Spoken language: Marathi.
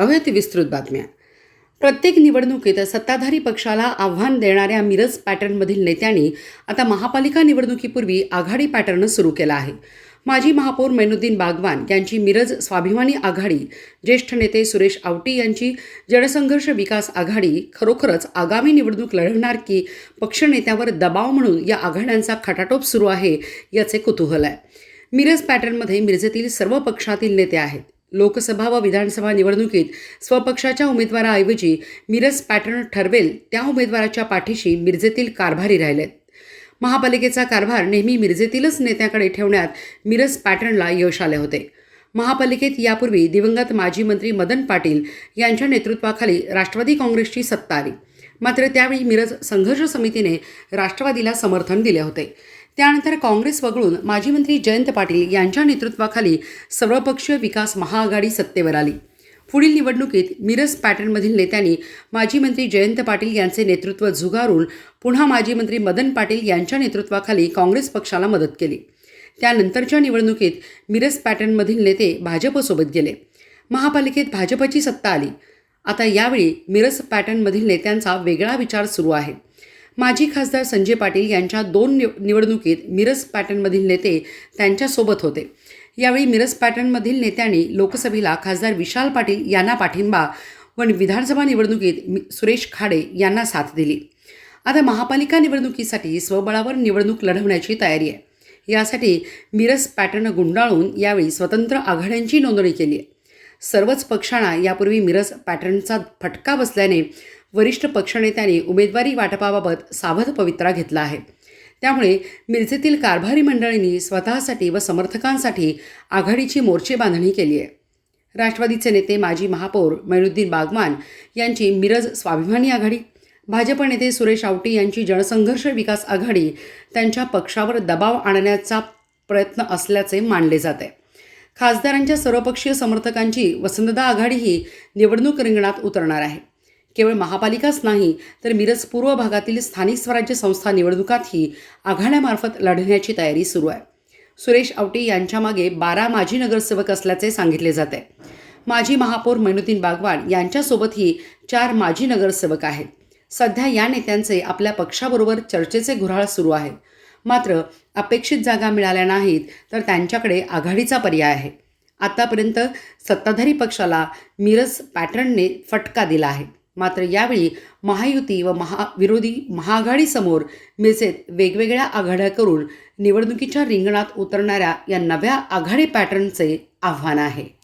पाहूयात विस्तृत बातम्या. प्रत्येक निवडणुकीत सत्ताधारी पक्षाला आव्हान देणाऱ्या मिरज पॅटर्नमधील नेत्यांनी आता महापालिका निवडणुकीपूर्वी आघाडी पॅटर्न सुरू केला आहे. माजी महापौर मैनुद्दीन बागवान यांची मिरज स्वाभिमानी आघाडी ज्येष्ठ नेते सुरेश आवटी यांची जनसंघर्ष विकास आघाडी खरोखरच आगामी निवडणूक लढवणार की पक्षनेत्यावर दबाव म्हणून या आघाड्यांचा खटाटोप सुरू आहे याचे कुतूहल आहे. मिरज पॅटर्नमध्ये मिरजेतील सर्व पक्षातील नेते आहेत. लोकसभा व विधानसभा निवडणुकीत स्वपक्षाच्या उमेदवाराऐवजी मिरज पॅटर्न ठरवेल त्या उमेदवाराच्या पाठीशी मिरजेतील कारभारी राहिलेत महापालिकेचा कारभार नेहमी मिरजेतीलच नेत्याकडे ठेवण्यात मिरज पॅटर्नला यश आले होते. महापालिकेत यापूर्वी दिवंगत माजी मंत्री मदन पाटील यांच्या नेतृत्वाखाली राष्ट्रवादी काँग्रेसची सत्ता आली. मात्र त्यावेळी मिरज संघर्ष समितीने राष्ट्रवादीला समर्थन दिले होते. त्यानंतर काँग्रेस वगळून माजी मंत्री जयंत पाटील यांच्या नेतृत्वाखाली सर्वपक्षीय विकास महाआघाडी सत्तेवर आली. पुढील निवडणुकीत मिरज पॅटर्नमधील नेत्यांनी माजी मंत्री जयंत पाटील यांचे नेतृत्व झुगारून पुन्हा माजी मंत्री मदन पाटील यांच्या नेतृत्वाखाली काँग्रेस पक्षाला मदत केली. त्यानंतरच्या निवडणुकीत मिरज पॅटर्नमधील नेते भाजपसोबत गेले. महापालिकेत भाजपची सत्ता आली. आता यावेळी मिरज पॅटर्नमधील नेत्यांचा वेगळा विचार सुरू आहे. माजी खासदार संजय पाटील यांच्या दोन निव निवडणुकीत मिरज पॅटर्नमधील नेते त्यांच्यासोबत होते. यावेळी मिरज पॅटर्नमधील नेत्यांनी लोकसभेला खासदार विशाल पाटील यांना पाठिंबा व विधानसभा निवडणुकीत मि- सुरेश खाडे यांना साथ दिली. आता महापालिका निवडणुकीसाठी स्वबळावर निवडणूक लढवण्याची तयारी आहे. यासाठी मिरज पॅटर्न गुंडाळून यावेळी स्वतंत्र आघाड्यांची नोंदणी केली आहे. सर्वच पक्षांना यापूर्वी मिरज पॅटर्नचा फटका बसल्याने वरिष्ठ पक्षनेत्यांनी उमेदवारी वाटपाबाबत सावध पवित्रा घेतला आहे. त्यामुळे मिरजेतील कारभारी मंडळींनी स्वतःसाठी व समर्थकांसाठी आघाडीची मोर्चे बांधणी केली आहे. राष्ट्रवादीचे नेते माजी महापौर मैनुद्दीन बागवान यांची मिरज स्वाभिमानी आघाडी भाजप नेते सुरेश आवटी यांची जनसंघर्ष विकास आघाडी त्यांच्या पक्षावर दबाव आणण्याचा प्रयत्न असल्याचे मानले जाते. खासदारांच्या सर्वपक्षीय समर्थकांची वसंतदा आघाडी ही निवडणूक रिंगणात उतरणार आहे. केवळ महापालिकाच नाही तर मिरज पूर्व भागातील स्थानिक स्वराज्य संस्था निवडणुकातही आघाड्यामार्फत लढण्याची तयारी सुरू आहे. सुरेश आवटी यांच्यामागे बारा माजी नगरसेवक असल्याचे सांगितले जाते. माजी महापौर मैनुद्दीन बागवान यांच्यासोबतही चार माजी नगरसेवक आहेत. सध्या या नेत्यांचे आपल्या पक्षाबरोबर चर्चेचे घुराळ सुरू आहे. मात्र अपेक्षित जागा मिळाल्या नाहीत तर त्यांच्याकडे आघाडीचा पर्याय आहे. आतापर्यंत सत्ताधारी पक्षाला मिरज पॅटर्नने फटका दिला आहे. मात्र यावेळी महायुती व महाविरोधी महाआघाडीसमोर मिरजेत वेगवेगळ्या आघाड्या करून निवडणुकीच्या रिंगणात उतरणाऱ्या या नव्या आघाडी पॅटर्नचे आव्हान आहे.